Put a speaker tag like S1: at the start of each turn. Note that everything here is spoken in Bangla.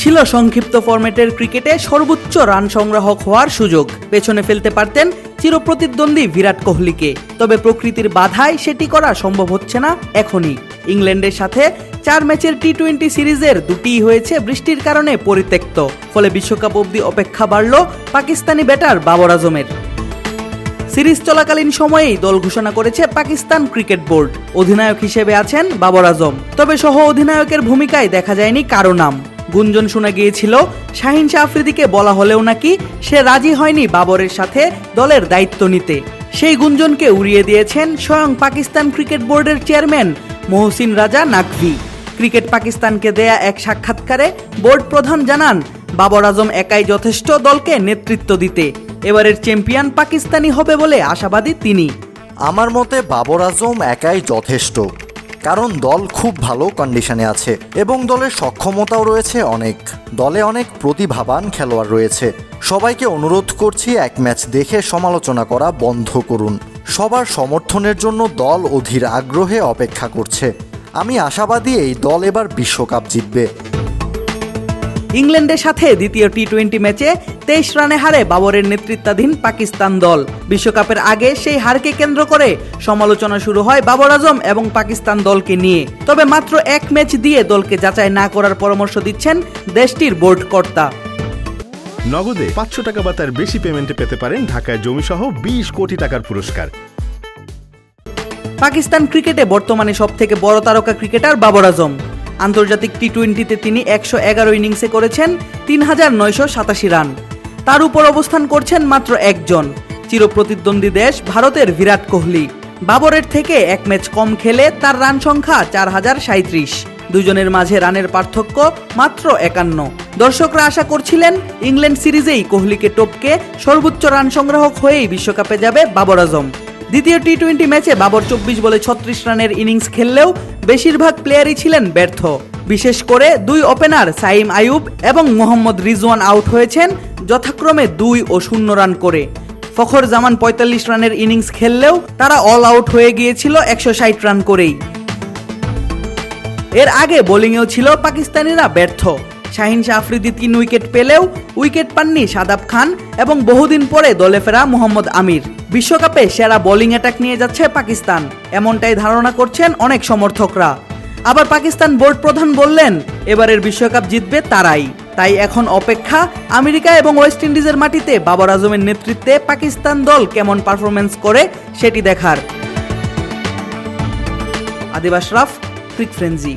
S1: ছিল সংক্ষিপ্ত ফরম্যাটের ক্রিকেটে সর্বোচ্চ রান সংগ্রাহক হওয়ার সুযোগ। পেছনে ফেলতে পারতেন চিরপ্রতিদ্বন্দ্বী বিরাট কোহলিকে। তবে প্রকৃতির বাধায় সেটি করা সম্ভব হচ্ছে না এখনই। ইংল্যান্ডের সাথে চার ম্যাচের টি টোয়েন্টি সিরিজের দুটিই হয়েছে বৃষ্টির কারণে পরিত্যক্ত। ফলে বিশ্বকাপ অবধি অপেক্ষা বাড়ল পাকিস্তানি ব্যাটার বাবর আজমের। সিরিজ চলাকালীন সময়েই দল ঘোষণা করেছে পাকিস্তান ক্রিকেট বোর্ড। অধিনায়ক হিসেবে আছেন বাবর আজম। তবে সহ অধিনায়কের ভূমিকায় দেখা যায়নি কারও নাম। গুঞ্জন শোনা গিয়েছিল শাহিন শাহ আফ্রিদিকে বলা হলেও নাকি সে রাজি হয়নি বাবরের সাথে দলের দায়িত্ব নিতে। সেই গুঞ্জনকে উড়িয়ে দিয়েছেন স্বয়ং পাকিস্তান ক্রিকেট বোর্ডের চেয়ারম্যান মহসিন রাজা নাকভি। ক্রিকেট পাকিস্তানকে দেয়া এক সাক্ষাৎকারে বোর্ড প্রধান জানান, বাবর আজম একাই যথেষ্ট দলকে নেতৃত্ব দিতে, এবারের চ্যাম্পিয়ন পাকিস্তানি হবে বলে আশাবাদী তিনি।
S2: আমার মতে বাবর আজম একাই যথেষ্ট। কারণ দল খুব ভালো কন্ডিশনে আছে এবং দলের সক্ষমতাও রয়েছে অনেক। দলে অনেক প্রতিভাবান খেলোয়াড় রয়েছে। সবাইকে অনুরোধ করছি এক ম্যাচ দেখে সমালোচনা করা বন্ধ করুন। সবার সমর্থনের জন্য দল অধীর আগ্রহে অপেক্ষা করছে। আমি আশাবাদী এই দল এবার বিশ্বকাপ জিতবে।
S1: ইংল্যান্ডের সাথে দ্বিতীয় টি টোয়েন্টি ম্যাচে তেইশ রানে হারে বাবরের নেতৃত্বাধীন পাকিস্তান দল। বিশ্বকাপের আগে সেই হারকে কেন্দ্র করে সমালোচনা শুরু হয় বাবর আজম এবং পাকিস্তান দলকে নিয়ে। তবে মাত্র এক ম্যাচ দিয়ে দলকে যাচাই না করার পরামর্শ দিচ্ছেন দেশটির বোর্ড কর্তা।
S3: নগদে পাঁচশো টাকা বা তার বেশি পেমেন্টে পেতে পারেন ঢাকায় জমিসহ বিশ কোটি টাকার পুরস্কার।
S1: পাকিস্তান ক্রিকেটে বর্তমানে সব থেকে বড় তারকা ক্রিকেটার বাবর আজম। আন্তর্জাতিক টি টোয়েন্টিতে তিনি একশো এগারো ইনিংসে করেছেন, তিন হাজার নয়শো সাতাশি রান। তার উপর অবস্থান করছেন মাত্র একজন। চিরপ্রতিদ্বন্দ্বী দেশ ভারতের বিরাট কোহলি। বাবরের থেকে এক ম্যাচ কম খেলে তার রান সংখ্যা চার হাজার সাঁত্রিশ দুজনের মাঝে রানের পার্থক্য মাত্র একান্ন। দর্শকরা আশা করছিলেন ইংল্যান্ড সিরিজেই কোহলিকে টপকে সর্বোচ্চ রান সংগ্রাহক হয়েই বিশ্বকাপে যাবে বাবর আজম। দ্বিতীয় টি টোয়েন্টি ম্যাচে বাবর চব্বিশ বলে ছত্রিশ রানের ইনিংস খেললেও বেশিরভাগ প্লেয়ারই ছিলেন ব্যর্থ। বিশেষ করে দুই ওপেনার সাইম আয়ুব এবং মোহাম্মদ রিজওয়ান আউট হয়েছেন যথাক্রমে দুই ও শূন্য রান করে। ফখর জামান পঁয়তাল্লিশ রানের ইনিংস খেললেও তারা অল আউট হয়ে গিয়েছিল একশো ষাট রান করেই। এর আগে বোলিংয়েও ছিল পাকিস্তানিরা ব্যর্থ। শাহিন শাহ আফ্রিদি তিন উইকেট পেলেও উইকেট পাননি সাদাব খান এবং বহুদিন পরে দলে ফেরা মোহাম্মদ আমির। বিশ্বকাপে সেরা বোলিং অ্যাটাক নিয়ে যাচ্ছে পাকিস্তান, এমনটাই ধারণা করছেন অনেক সমর্থকরা। আবার পাকিস্তান বোর্ড প্রধান বললেন, এবারের বিশ্বকাপ জিতবে তারাই। তাই এখন অপেক্ষা আমেরিকা এবং ওয়েস্ট ইন্ডিজের মাটিতে বাবর আজমের নেতৃত্বে পাকিস্তান দল কেমন পারফরমেন্স করে সেটি দেখার। আদিব আশরাফ ক্রিক ফ্রেন্জি